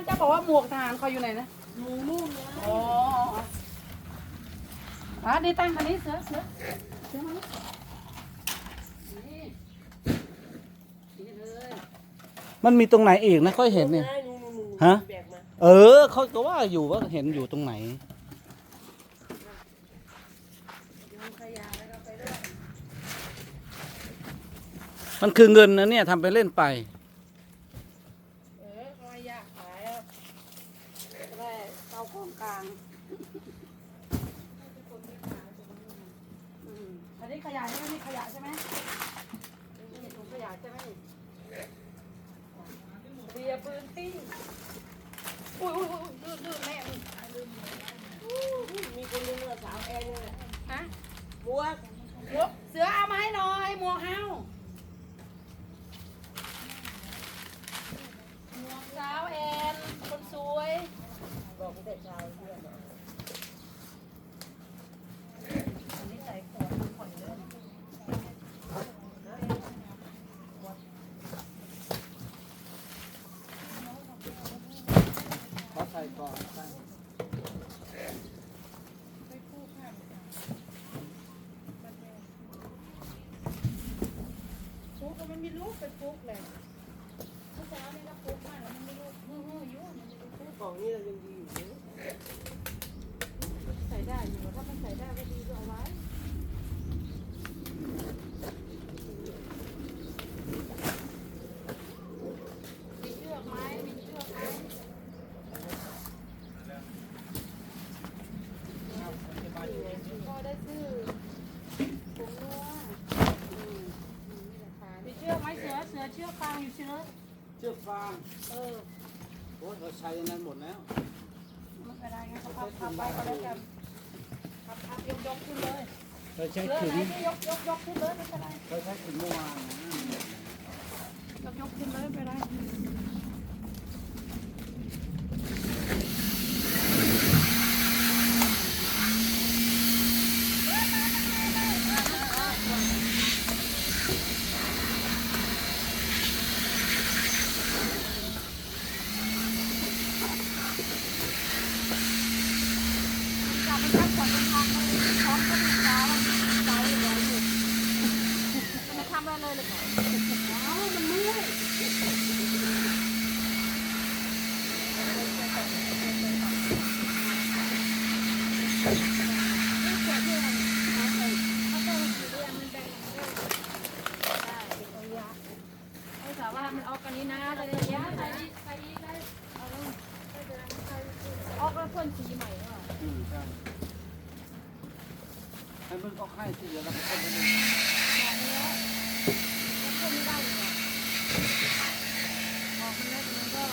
านเจ้าบอกว่าหมวกทหารเขาอยู่ไหนนะหมูนุ่มนะอ๋ออะดีตั้งคันนี้เสือเสือเสือมานี่นี่นี่เลยมันมีตรงไหนอีกนะค่อยเห็นเนี่ยได้หนูหนูหนูฮะ แบกมาเออเขาก็ว่าอยู่ว่าเห็นอยู่ตรงไหน โยนขยะแล้วก็ไปด้วยมันคือเงินนะเนี่ยทำไปเล่นไป เออเขาให้ยากขายอะจะได้เตาโครงกลางอืมอันนี้ขยะใช่ไหมนี่ขยะใช่ไหมนี่ถุงขยะใช่ไหมนี่เบียร์ปืนติ้งอุ้ยอุ้ยอุ้ยดื้อดื้อแม่อุ้ยมีคนนึงอะสาวแอนเนี่ยแหละฮะบวกหมวกเสือเอามาให้หน่อยหมวกเฮาหมวกสาวแอนคนสวย บอกตั้งแต่เช้าเพื่อนอะ อันนี้ใส่ขวดขวดเยอะ ขอใส่ ก่อนฟุกก็มันมีลูกเป็นฟุกเลยเมื่อเช้านี่ก็ฟุกมากแล้วมันมีลูกฮือฮืออยู่มันมีลูกฟุก กล่องนี้เรายังดีอยู่นะ ใส่ได้อยู่ถ้ามันใส่ได้ก็ดีก็เอาไว้มีเชือกไหมมีเชือกไหม ก็ได้ซื้อผงนัวอืมอืมนี่แหละค่ะมีเชือกไหมเสือเสือเชือกฟางอยู่เชือกเชือกฟางเออ โอ้ยเราใช้อันนั้นหมดแล้วไม่เป็นไรงั้นก็พับพับไปก็แล้วกันพับพับยกยกขึ้นเลยเราใช้เลือขึงไหนที่ยกยกยกขึ้นเลยไม่เป็นไรเราใช้ขึงเมื่อวานนะ ยกยกขึ้นเลยไม่เป็นไรจับมันจับก่อนมันทำมันพร้อมก็มีฟ้ามันฟ้าอยู่แล้วอยู่จะมาทำอะไรเลยเลยก่อน อ้าวมันเมื่อยให้สาวว่ามันออกกันนี้นะอะไรอย่างเงี้ยใส่อีกใส่อีกได้เอาเลยออกแล้วพ่นสีใหม่เหรอ อืมใช่ ให้มันก็ค่ายสีแล้วเราก็คนไปดูบอกแล้วแล้นไม่ได้เหรอบอกมันแล้วแต่มันก็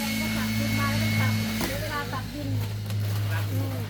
มันก็ตักดินมาแล้วก็ตักเวเวลาตักดิน อืม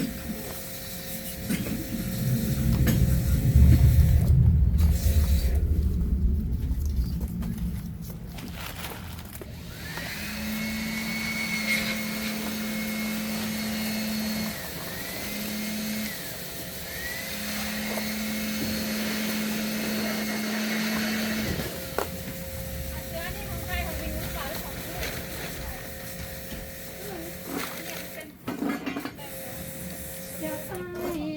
จะ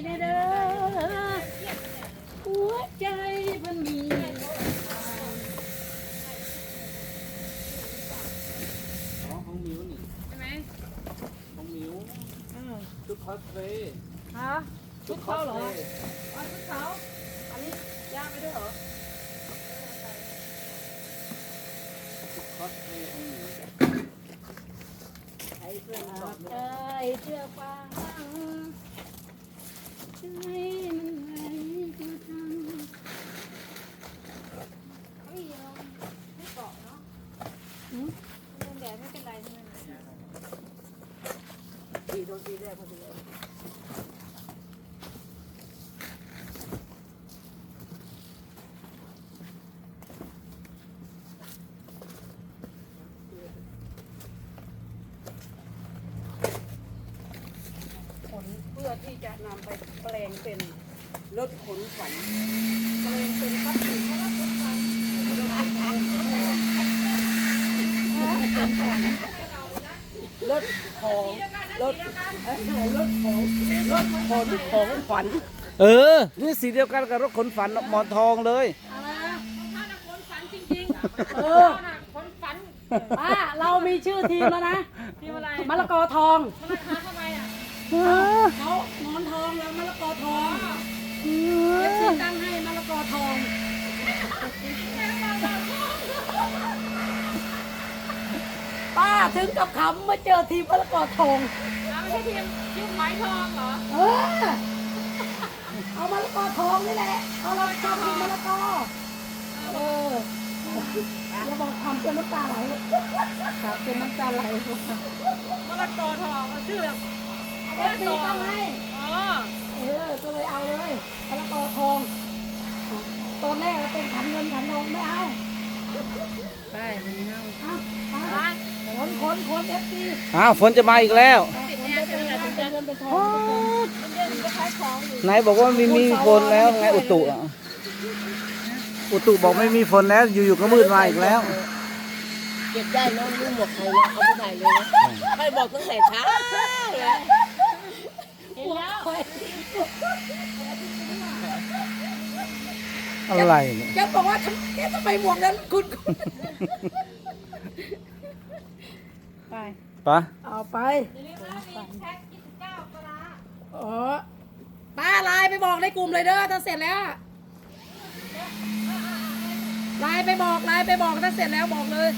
ไเด้อหัวใจมันมีอ๋อของมิวนี่ใช่ไหมของมิวอืมชุดคอสเพลฮะชุดเขาเหรออ๋อชุดเขาอันนี้ย่าไปด้วยเหรอชุดคอสเพลยใช้เสื้อมาใส่เสื้อฟาง นำไปแปลงเป็นรถขนฝันแปลงเป็นทรัพย์สินแล้วก็ทดแทนรถของรถเอ้ยรถของรถขนของฝัน เออ นี่สีเดียวกันกับรถขนฝันหมอนทองเลยอะไรนะท่านคนฝันจริงๆเออท่านคนฝันป้าเรามีชื่อทีมแล้วนะทีมอะไรมะละกอทองมันราคาทำไมอะ เขาหมอนทองแล้วมะละกอทองเอฟซีตั้งให้มะละกอทองป้าถึงกับขำมาเจอทีมมะละกอทองเราไม่ใช่ทีมทีมหอยทองเหรอเออเอามะละกอทองนี่แหละเอาเราชอบกินมะละกอเอออย่าบอกทำจนน้ำตาไหลครับจนน้ำตาไหลมะละกอทองมันชื่อแบบ เอฟซีตั้งให้ อ๋อเออ ก็เลยเอาเลยมะละกอทองตอนแรกเป็นขันเงินขันทองไม่เอาใช่มันเน่าเอาเอนขนขนเอฟซีอ้าวฝนจะมาอีกแล้ว ติดแอร์เป็นอะไรเป็นเงินเป็นทองเป็นเงินเรื่องก็ขายของอยู่ไหนบอกว่าไม่มีฝนแล้วไงอุตุอะอุตุบอกไม่มีฝนแล้ว อยู่ๆก็มืดมาอีกแล้ว เก็บได้เนาะรู้หมดใครเลยเอาไปไหนเลยนะใครบอกตั้งแต่เช้าเลยเห็นแล้ว อะไรเนี่ยแกบอกว่าทำแกทำไมหมวกนั้นคุณไปปะเอาไปเดี๋ยวนี้ว่ามีแพ็ค29ปลาอ๋อป้าไลน์ไปบอกในกลุ่มเลยเด้อถ้าเสร็จแล้วไลน์ไปบอกไลน์ไปบอกถ้าเสร็จแล้วบอกเลย